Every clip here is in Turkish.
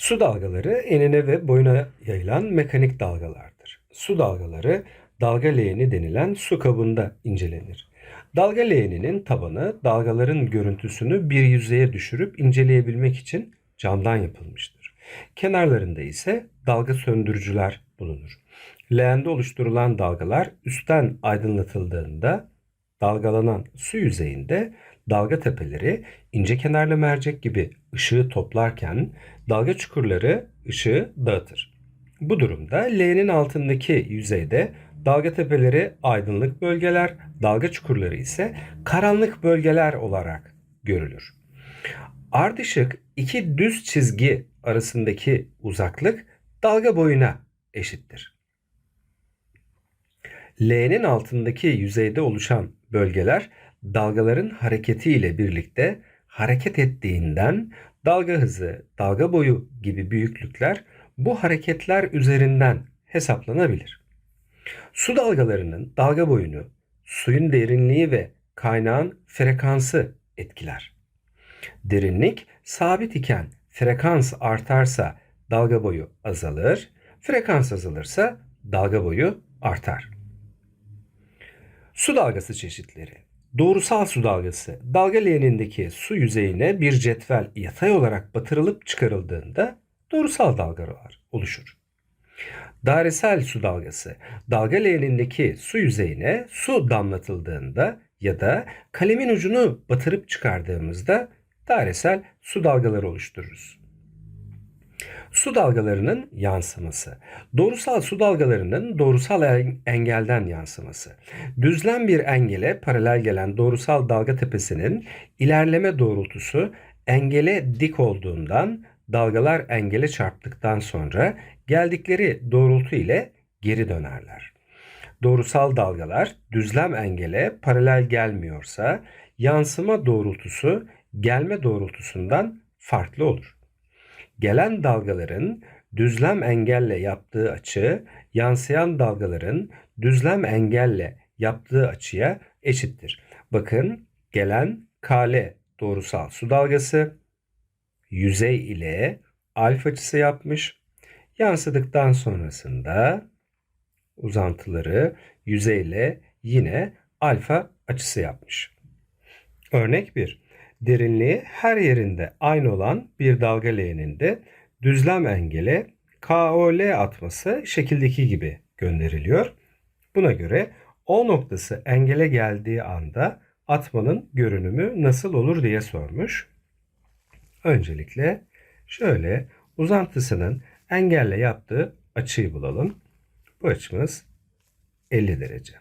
Su dalgaları enine ve boyuna yayılan mekanik dalgalardır. Su dalgaları dalga leğeni denilen su kabında incelenir. Dalga leğeninin tabanı dalgaların görüntüsünü bir yüzeye düşürüp inceleyebilmek için camdan yapılmıştır. Kenarlarında ise dalga söndürücüler bulunur. Leğende oluşturulan dalgalar üstten aydınlatıldığında dalgalanan su yüzeyinde dalga tepeleri ince kenarlı mercek gibi ışığı toplarken dalga çukurları ışığı dağıtır. Bu durumda leğenin altındaki yüzeyde dalga tepeleri aydınlık bölgeler, dalga çukurları ise karanlık bölgeler olarak görülür. Ardışık iki düz çizgi arasındaki uzaklık dalga boyuna eşittir. L'nin altındaki yüzeyde oluşan bölgeler dalgaların hareketi ile birlikte hareket ettiğinden dalga hızı, dalga boyu gibi büyüklükler bu hareketler üzerinden hesaplanabilir. Su dalgalarının dalga boyunu suyun derinliği ve kaynağın frekansı etkiler. Derinlik sabit iken frekans artarsa dalga boyu azalır, frekans azalırsa dalga boyu artar. Su dalgası çeşitleri. Doğrusal su dalgası, dalga leğenindeki su yüzeyine bir cetvel yatay olarak batırılıp çıkarıldığında doğrusal dalgalar oluşur. Dairesel su dalgası, dalga leğenindeki su yüzeyine su damlatıldığında ya da kalemin ucunu batırıp çıkardığımızda dairesel su dalgaları oluştururuz. Su dalgalarının yansıması. Doğrusal su dalgalarının doğrusal en- engelden yansıması. Düzlem bir engele paralel gelen doğrusal dalga tepesinin ilerleme doğrultusu engele dik olduğundan dalgalar engele çarptıktan sonra geldikleri doğrultu ile geri dönerler. Doğrusal dalgalar düzlem engele paralel gelmiyorsa yansıma doğrultusu gelme doğrultusundan farklı olur. Gelen dalgaların düzlem engelle yaptığı açı yansıyan dalgaların düzlem engelle yaptığı açıya eşittir. Bakın gelen KL doğrusal su dalgası yüzey ile alfa açısı yapmış. Yansıdıktan sonrasında uzantıları yüzeyle yine alfa açısı yapmış. Örnek 1. Derinliği her yerinde aynı olan bir dalga leğeninde düzlem engele KOL atması şekildeki gibi gönderiliyor. Buna göre O noktası engele geldiği anda atmanın görünümü nasıl olur diye sormuş. Öncelikle şöyle uzantısının engelle yaptığı açıyı bulalım. Bu açımız 50 derece.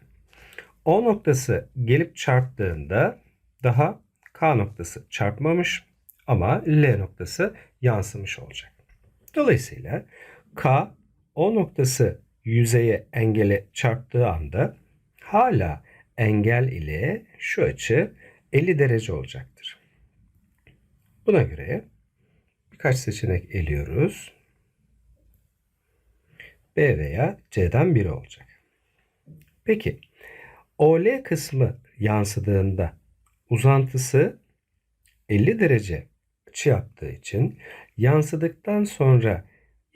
O noktası gelip çarptığında daha K noktası çarpmamış ama L noktası yansımış olacak. Dolayısıyla K O noktası yüzeye engele çarptığı anda hala engel ile şu açı 50 derece olacaktır. Buna göre birkaç seçenek eliyoruz. B veya C'den biri olacak. Peki OL kısmı yansıdığında uzantısı 50 derece açı yaptığı için yansıdıktan sonra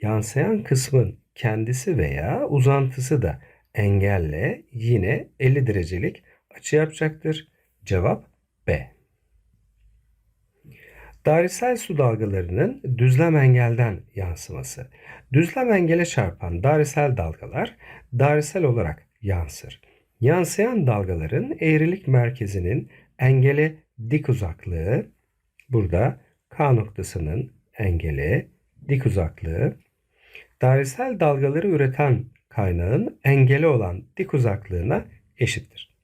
yansıyan kısmın kendisi veya uzantısı da engelle yine 50 derecelik açı yapacaktır. Cevap B. Dairesel su dalgalarının düzlem engelden yansıması. Düzlem engele çarpan dairesel dalgalar dairesel olarak yansır. Yansıyan dalgaların eğrilik merkezinin engele dik uzaklığı burada K noktasının engele dik uzaklığı dairesel dalgaları üreten kaynağın engeli olan dik uzaklığına eşittir.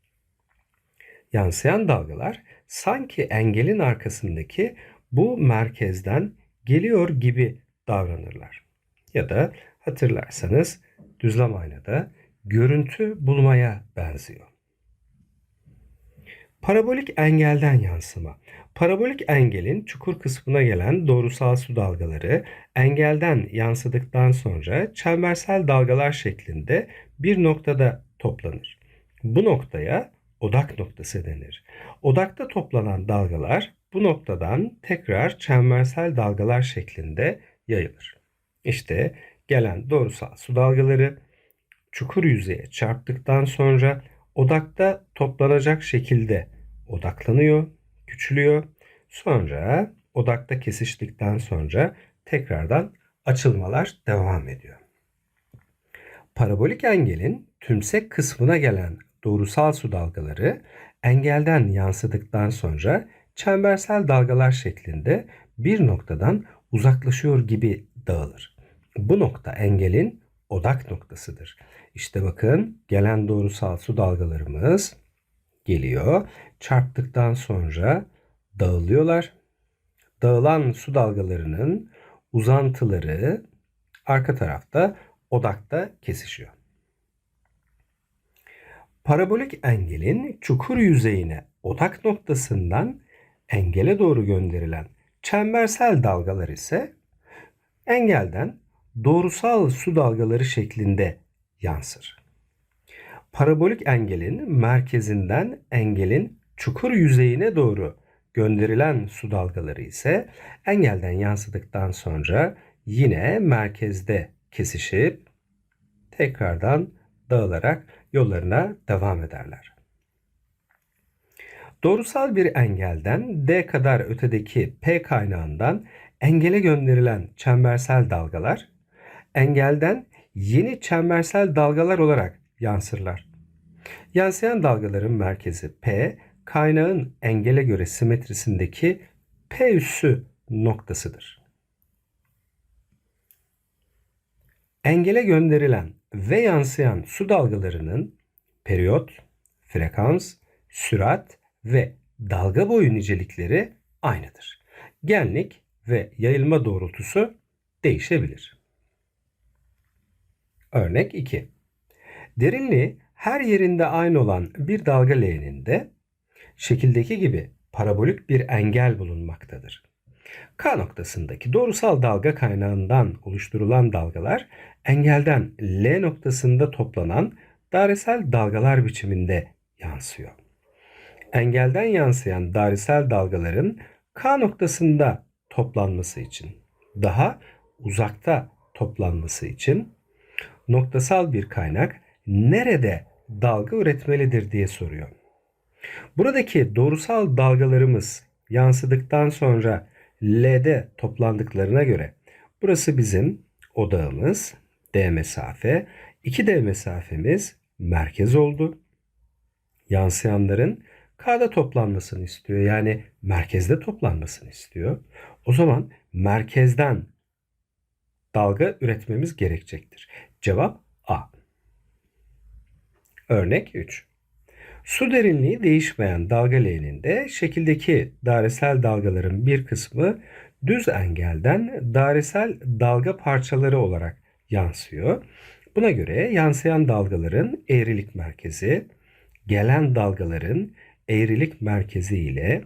Yansıyan dalgalar sanki engelin arkasındaki bu merkezden geliyor gibi davranırlar. Ya da hatırlarsanız düzlem aynada görüntü bulmaya benziyor. Parabolik engelden yansıma. Parabolik engelin çukur kısmına gelen doğrusal su dalgaları engelden yansıdıktan sonra çembersel dalgalar şeklinde bir noktada toplanır. Bu noktaya odak noktası denir. Odakta toplanan dalgalar bu noktadan tekrar çembersel dalgalar şeklinde yayılır. İşte gelen doğrusal su dalgaları çukur yüzeye çarptıktan sonra odakta toplanacak şekilde odaklanıyor, küçülüyor. Sonra odakta kesiştikten sonra tekrardan açılmalar devam ediyor. Parabolik engelin tümsek kısmına gelen doğrusal su dalgaları engelden yansıdıktan sonra çembersel dalgalar şeklinde bir noktadan uzaklaşıyor gibi dağılır. Bu nokta engelin odak noktasıdır. İşte bakın gelen doğrusal su dalgalarımız geliyor. Çarptıktan sonra dağılıyorlar. Dağılan su dalgalarının uzantıları arka tarafta odakta kesişiyor. Parabolik engelin çukur yüzeyine odak noktasından engele doğru gönderilen çembersel dalgalar ise engelden doğrusal su dalgaları şeklinde yansır. Parabolik engelin merkezinden engelin çukur yüzeyine doğru gönderilen su dalgaları ise engelden yansıdıktan sonra yine merkezde kesişip tekrardan dağılarak yollarına devam ederler. Doğrusal bir engelden D kadar ötedeki P kaynağından engele gönderilen çembersel dalgalar engelden yeni çembersel dalgalar olarak yansırlar. Yansıyan dalgaların merkezi P, kaynağın engele göre simetrisindeki P üssü noktasıdır. Engele gönderilen ve yansıyan su dalgalarının periyot, frekans, sürat ve dalga boyu nicelikleri aynıdır. Genlik ve yayılma doğrultusu değişebilir. Örnek 2. Derinliği her yerinde aynı olan bir dalga leğeninde şekildeki gibi parabolik bir engel bulunmaktadır. K noktasındaki doğrusal dalga kaynağından oluşturulan dalgalar engelden L noktasında toplanan dairesel dalgalar biçiminde yansıyor. Engelden yansıyan dairesel dalgaların K noktasında toplanması için, daha uzakta toplanması için noktasal bir kaynak nerede dalga üretmelidir diye soruyor. Buradaki doğrusal dalgalarımız yansıdıktan sonra L'de toplandıklarına göre burası bizim odağımız D mesafe, 2D mesafemiz merkez oldu. Yansıyanların K'da toplanmasını istiyor. Yani merkezde toplanmasını istiyor. O zaman merkezden dalga üretmemiz gerekecektir. Cevap A. Örnek 3. Su derinliği değişmeyen dalga leğeninde şekildeki dairesel dalgaların bir kısmı düz engelden dairesel dalga parçaları olarak yansıyor. Buna göre yansıyan dalgaların eğrilik merkezi, gelen dalgaların eğrilik merkezi ile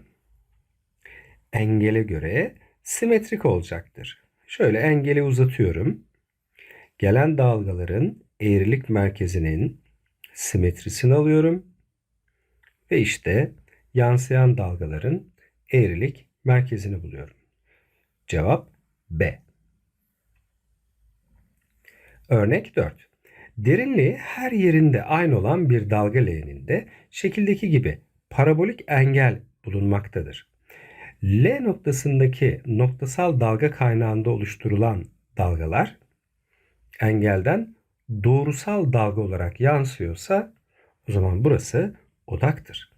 engele göre simetrik olacaktır. Şöyle engeli uzatıyorum. Gelen dalgaların eğrilik merkezinin simetrisini alıyorum. Ve işte yansıyan dalgaların eğrilik merkezini buluyorum. Cevap B. Örnek 4. Derinliği her yerinde aynı olan bir dalga leğeninde şekildeki gibi parabolik engel bulunmaktadır. L noktasındaki noktasal dalga kaynağında oluşturulan dalgalar engelden doğrusal dalga olarak yansıyorsa o zaman burası odaktır.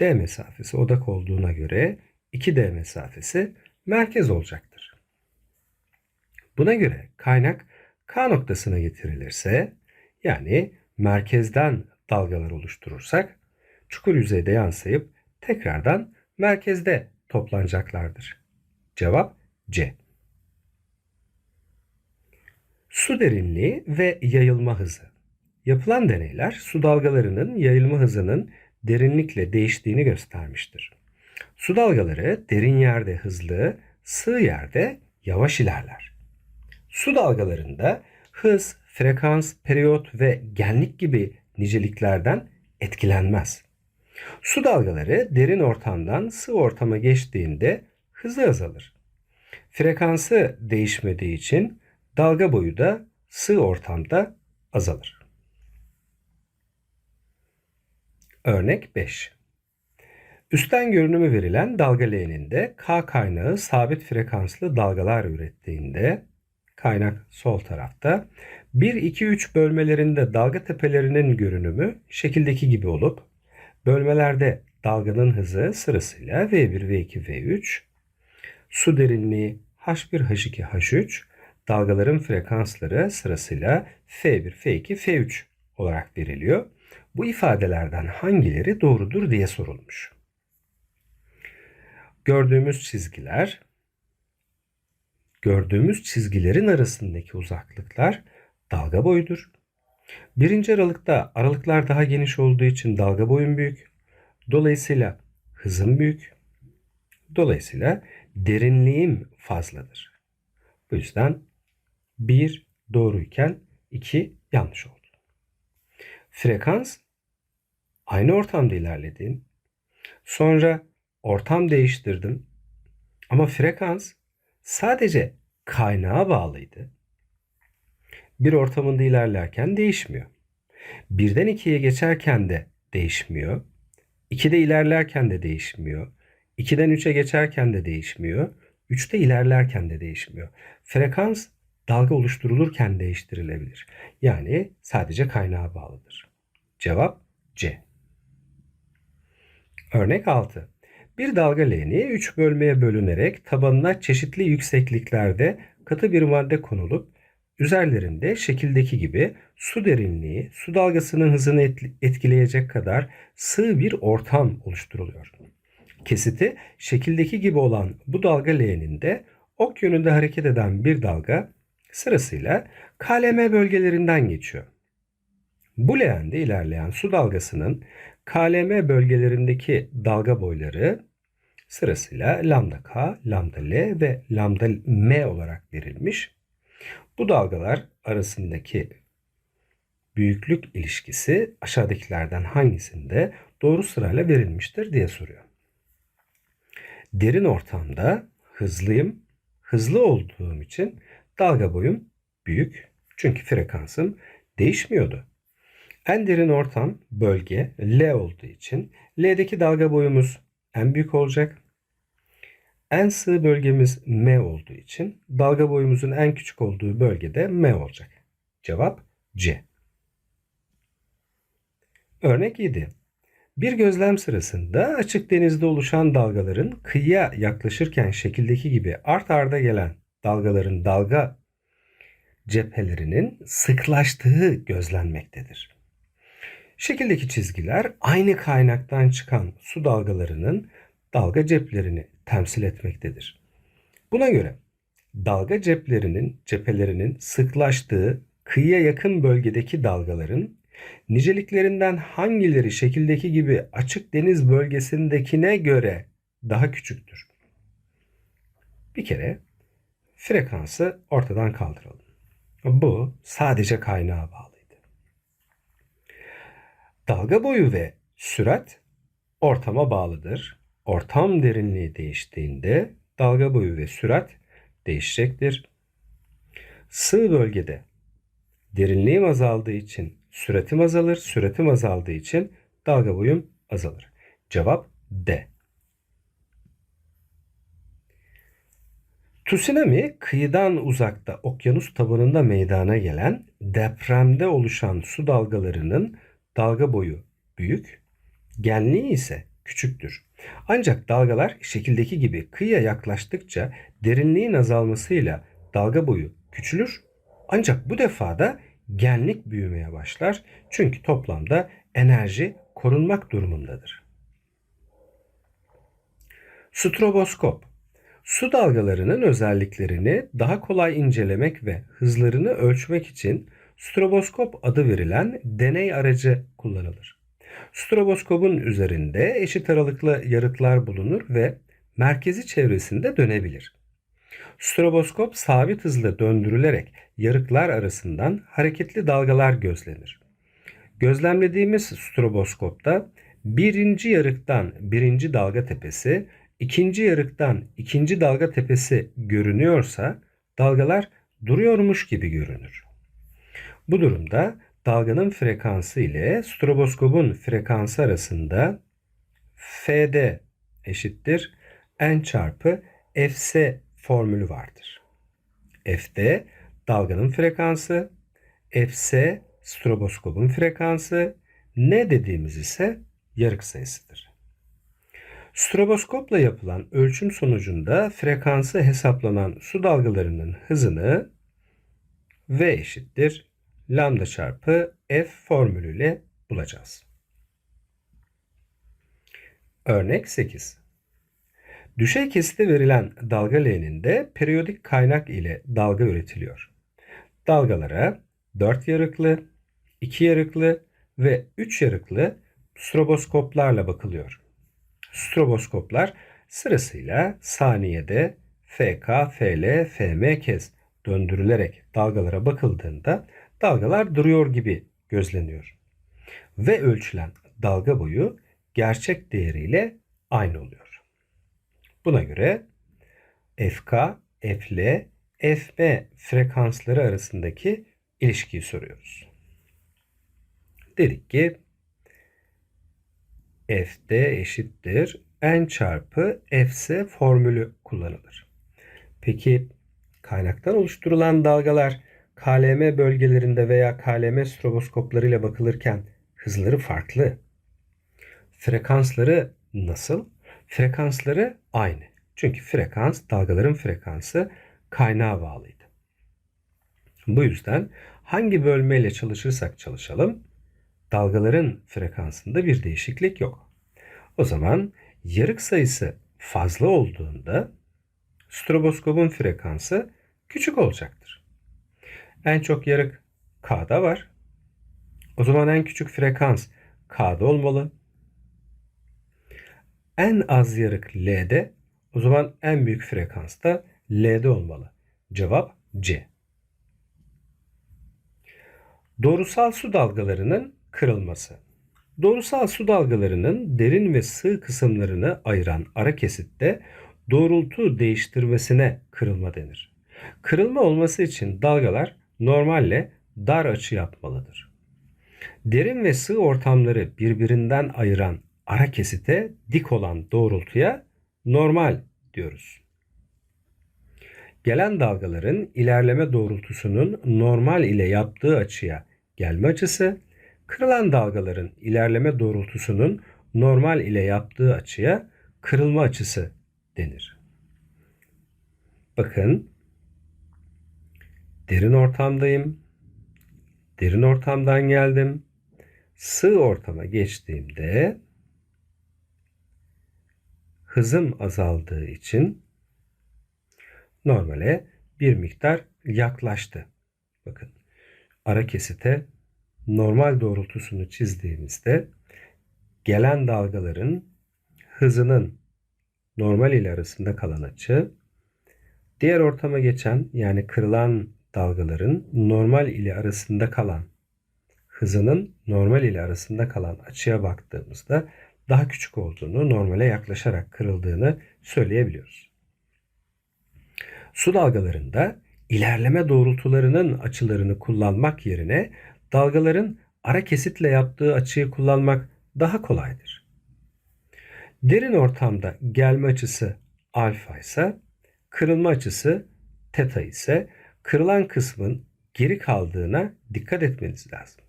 D mesafesi odak olduğuna göre 2D mesafesi merkez olacaktır. Buna göre kaynak K noktasına getirilirse yani merkezden dalgalar oluşturursak çukur yüzeyde yansıyıp tekrardan merkezde toplanacaklardır. Cevap C. Su derinliği ve yayılma hızı. Yapılan deneyler su dalgalarının yayılma hızının derinlikle değiştiğini göstermiştir. Su dalgaları derin yerde hızlı, sığ yerde yavaş ilerler. Su dalgalarında hız, frekans, periyot ve genlik gibi niceliklerden etkilenmez. Su dalgaları derin ortamdan sığ ortama geçtiğinde hızı azalır. Frekansı değişmediği için dalga boyu da sığ ortamda azalır. Örnek 5. Üstten görünümü verilen dalga L'ninde K kaynağı sabit frekanslı dalgalar ürettiğinde kaynak sol tarafta 1 2 3 bölmelerinde dalga tepelerinin görünümü şekildeki gibi olup bölmelerde dalganın hızı sırasıyla V1 V2 V3 su derinliği H1 H2 H3 dalgaların frekansları sırasıyla F1 F2 F3 olarak veriliyor. Bu ifadelerden hangileri doğrudur diye sorulmuş. Gördüğümüz çizgiler gördüğümüz çizgilerin arasındaki uzaklıklar dalga boyudur. Birinci aralıkta aralıklar daha geniş olduğu için dalga boyum büyük. Dolayısıyla hızım büyük. Dolayısıyla derinliğim fazladır. Bu yüzden 1 doğruyken 2 yanlış oldu. Frekans aynı ortamda ilerledim. Sonra ortam değiştirdim. Ama frekans sadece kaynağa bağlıydı. Bir ortamında ilerlerken değişmiyor. Birden ikiye geçerken de değişmiyor. İkide ilerlerken de değişmiyor. 2'den 3'e geçerken de değişmiyor. 3'te ilerlerken de değişmiyor. Frekans dalga oluşturulurken değiştirilebilir. Yani sadece kaynağa bağlıdır. Cevap C. Örnek 6. Bir dalga leğeni 3 bölmeye bölünerek tabanına çeşitli yüksekliklerde katı bir madde konulup üzerlerinde şekildeki gibi su derinliği, su dalgasının hızını etkileyecek kadar sığ bir ortam oluşturuluyor. Kesiti şekildeki gibi olan bu dalga leğeninde ok yönünde hareket eden bir dalga sırasıyla KLM bölgelerinden geçiyor. Bu leğende ilerleyen su dalgasının KLM bölgelerindeki dalga boyları sırasıyla lambda K, lambda L ve lambda M olarak verilmiş. Bu dalgalar arasındaki büyüklük ilişkisi aşağıdakilerden hangisinde doğru sırayla verilmiştir diye soruyor. Derin ortamda hızlıyım. Hızlı olduğum için dalga boyum büyük. Çünkü frekansım değişmiyordu. En derin ortam bölge L olduğu için L'deki dalga boyumuz en büyük olacak. En sığ bölgemiz M olduğu için dalga boyumuzun en küçük olduğu bölgede M olacak. Cevap C. Örnek 7. Bir gözlem sırasında açık denizde oluşan dalgaların kıyıya yaklaşırken şekildeki gibi art arda gelen dalgaların dalga cephelerinin sıklaştığı gözlenmektedir. Şekildeki çizgiler aynı kaynaktan çıkan su dalgalarının dalga ceplerini temsil etmektedir. Buna göre dalga ceplerinin cephelerinin sıklaştığı kıyıya yakın bölgedeki dalgaların niceliklerinden hangileri şekildeki gibi açık deniz bölgesindekine göre daha küçüktür? Bir kere frekansı ortadan kaldıralım. Bu sadece kaynağa bağlıydı. Dalga boyu ve sürat ortama bağlıdır. Ortam derinliği değiştiğinde dalga boyu ve sürat değişecektir. Sığ bölgede derinliğim azaldığı için süratim azalır. Süratim azaldığı için dalga boyum azalır. Cevap D. Tsunami kıyıdan uzakta okyanus tabanında meydana gelen depremde oluşan su dalgalarının dalga boyu büyük, genliği ise küçüktür. Ancak dalgalar şekildeki gibi kıyıya yaklaştıkça derinliğin azalmasıyla dalga boyu küçülür. Ancak bu defa da genlik büyümeye başlar. Çünkü toplamda enerji korunmak durumundadır. Stroboskop Su dalgalarının özelliklerini daha kolay incelemek ve hızlarını ölçmek için stroboskop adı verilen deney aracı kullanılır. Stroboskopun üzerinde eşit aralıklı yarıklar bulunur ve merkezi çevresinde dönebilir. Stroboskop sabit hızla döndürülerek yarıklar arasından hareketli dalgalar gözlenir. Gözlemlediğimiz stroboskopta birinci yarıktan birinci dalga tepesi, ikinci yarıktan ikinci dalga tepesi görünüyorsa dalgalar duruyormuş gibi görünür. Bu durumda dalganın frekansı ile stroboskopun frekansı arasında Fd eşittir n çarpı Fs formülü vardır. Fd dalganın frekansı, Fs stroboskopun frekansı, n dediğimiz ise yarık sayısıdır. Stroboskopla yapılan ölçüm sonucunda frekansı hesaplanan su dalgalarının hızını V eşittir lambda çarpı F formülüyle bulacağız. Örnek 8. Düşey kesite verilen dalga L'ninde periyodik kaynak ile dalga üretiliyor. Dalgalara 4 yarıklı, 2 yarıklı ve 3 yarıklı stroboskoplarla bakılıyor. Stroboskoplar sırasıyla saniyede FK, FL, FM kez döndürülerek dalgalara bakıldığında dalgalar duruyor gibi gözleniyor. Ve ölçülen dalga boyu gerçek değeriyle aynı oluyor. Buna göre FK, FL, FM frekansları arasındaki ilişkiyi soruyoruz. Dedik ki Fd eşittir n çarpı Fs formülü kullanılır. Peki kaynaktan oluşturulan dalgalar KLM bölgelerinde veya KLM stroboskoplarıyla bakılırken hızları farklı. Frekansları nasıl? Frekansları aynı. Çünkü frekans dalgaların frekansı kaynağa bağlıydı. Bu yüzden hangi bölmeyle çalışırsak çalışalım dalgaların frekansında bir değişiklik yok. O zaman yarık sayısı fazla olduğunda stroboskopun frekansı küçük olacaktır. En çok yarık K'da var. O zaman en küçük frekans K'da olmalı. En az yarık L'de, o zaman en büyük frekans da L'de olmalı. Cevap C. Doğrusal su dalgalarının kırılması. Doğrusal su dalgalarının derin ve sığ kısımlarını ayıran ara kesitte doğrultu değiştirmesine kırılma denir. Kırılma olması için dalgalar normalle dar açı yapmalıdır. Derin ve sığ ortamları birbirinden ayıran ara kesite dik olan doğrultuya normal diyoruz. Gelen dalgaların ilerleme doğrultusunun normal ile yaptığı açıya gelme açısı, Kırılan dalgaların ilerleme doğrultusunun normal ile yaptığı açıya kırılma açısı denir. Bakın derin ortamdayım. Derin ortamdan geldim. Sığ ortama geçtiğimde hızım azaldığı için normale bir miktar yaklaştı. Bakın ara kesite normal doğrultusunu çizdiğimizde gelen dalgaların hızının normal ile arasında kalan açı, diğer ortama geçen yani kırılan dalgaların normal ile arasında kalan hızının normal ile arasında kalan açıya baktığımızda daha küçük olduğunu, normale yaklaşarak kırıldığını söyleyebiliyoruz. Su dalgalarında ilerleme doğrultularının açılarını kullanmak yerine dalgaların ara kesitle yaptığı açıyı kullanmak daha kolaydır. Derin ortamda gelme açısı alfa ise kırılma açısı teta ise kırılan kısmın geri kaldığına dikkat etmeniz lazım.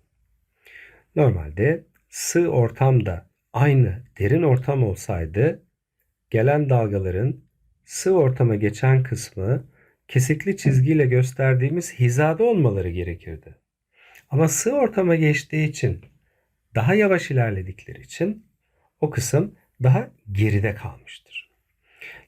Normalde sığ ortamda aynı derin ortam olsaydı gelen dalgaların sığ ortama geçen kısmı kesikli çizgiyle gösterdiğimiz hizada olmaları gerekirdi. Ama sığ ortama geçtiği için daha yavaş ilerledikleri için o kısım daha geride kalmıştır.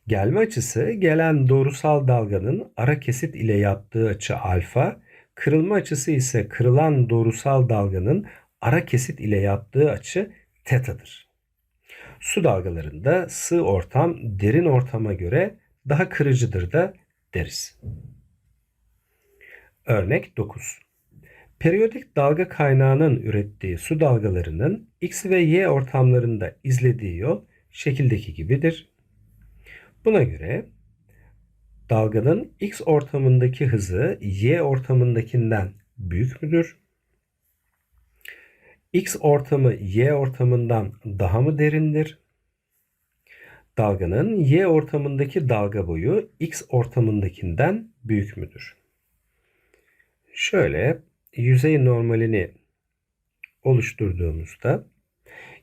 Gelme açısı gelen doğrusal dalganın ara kesit ile yaptığı açı alfa, kırılma açısı ise kırılan doğrusal dalganın ara kesit ile yaptığı açı tetadır. Su dalgalarında sığ ortam derin ortama göre daha kırıcıdır da deriz. Örnek 9. Periyodik dalga kaynağının ürettiği su dalgalarının X ve Y ortamlarında izlediği yol şekildeki gibidir. Buna göre dalganın x ortamındaki hızı y ortamındakinden büyük müdür? X ortamı y ortamından daha mı derindir? Dalganın y ortamındaki dalga boyu x ortamındakinden büyük müdür? Şöyle yüzey normalini oluşturduğumuzda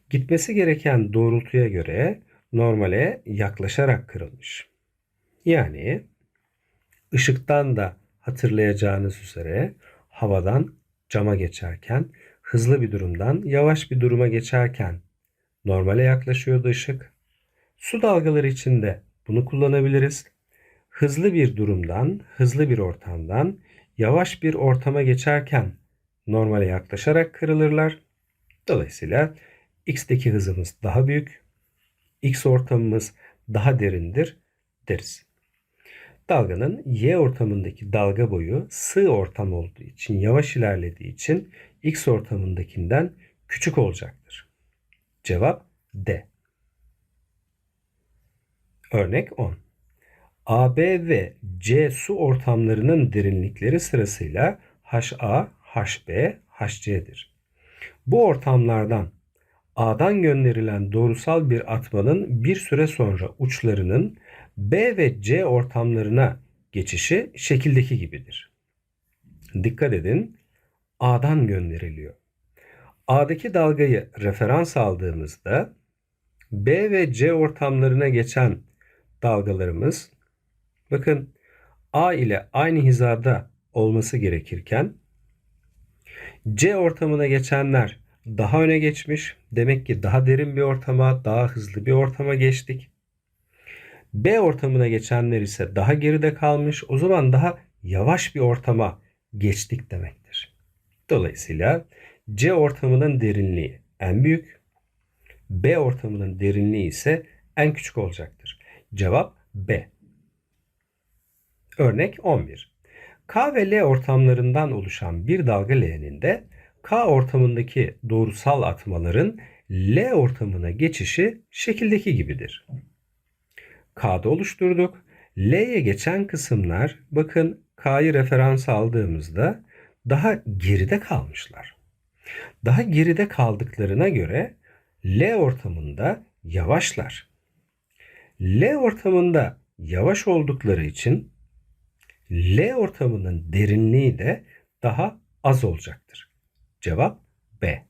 gitmesi gereken doğrultuya göre normale yaklaşarak kırılmış. Yani ışıktan da hatırlayacağınız üzere havadan cama geçerken hızlı bir durumdan yavaş bir duruma geçerken normale yaklaşıyordu ışık. Su dalgaları için de bunu kullanabiliriz. Hızlı bir durumdan, hızlı bir ortamdan yavaş bir ortama geçerken normale yaklaşarak kırılırlar. Dolayısıyla x'teki hızımız daha büyük, x ortamımız daha derindir deriz. Dalganın y ortamındaki dalga boyu sığ ortam olduğu için, yavaş ilerlediği için x ortamındakinden küçük olacaktır. Cevap D. Örnek 10. AB ve C su ortamlarının derinlikleri sırasıyla HA, HB, HC'dir. Bu ortamlardan A'dan gönderilen doğrusal bir atmanın bir süre sonra uçlarının B ve C ortamlarına geçişi şekildeki gibidir. Dikkat edin. A'dan gönderiliyor. A'daki dalgayı referans aldığımızda B ve C ortamlarına geçen dalgalarımız bakın A ile aynı hizada olması gerekirken C ortamına geçenler daha öne geçmiş. Demek ki daha derin bir ortama, daha hızlı bir ortama geçtik. B ortamına geçenler ise daha geride kalmış. O zaman daha yavaş bir ortama geçtik demektir. Dolayısıyla C ortamının derinliği en büyük, B ortamının derinliği ise en küçük olacaktır. Cevap B. Örnek 11. K ve L ortamlarından oluşan bir dalga L'nin K ortamındaki doğrusal atmaların L ortamına geçişi şekildeki gibidir. K'da oluşturduk. L'ye geçen kısımlar bakın K'yı referans aldığımızda daha geride kalmışlar. Daha geride kaldıklarına göre L ortamında yavaşlar. L ortamında yavaş oldukları için L ortamının derinliği de daha az olacaktır. Cevap B.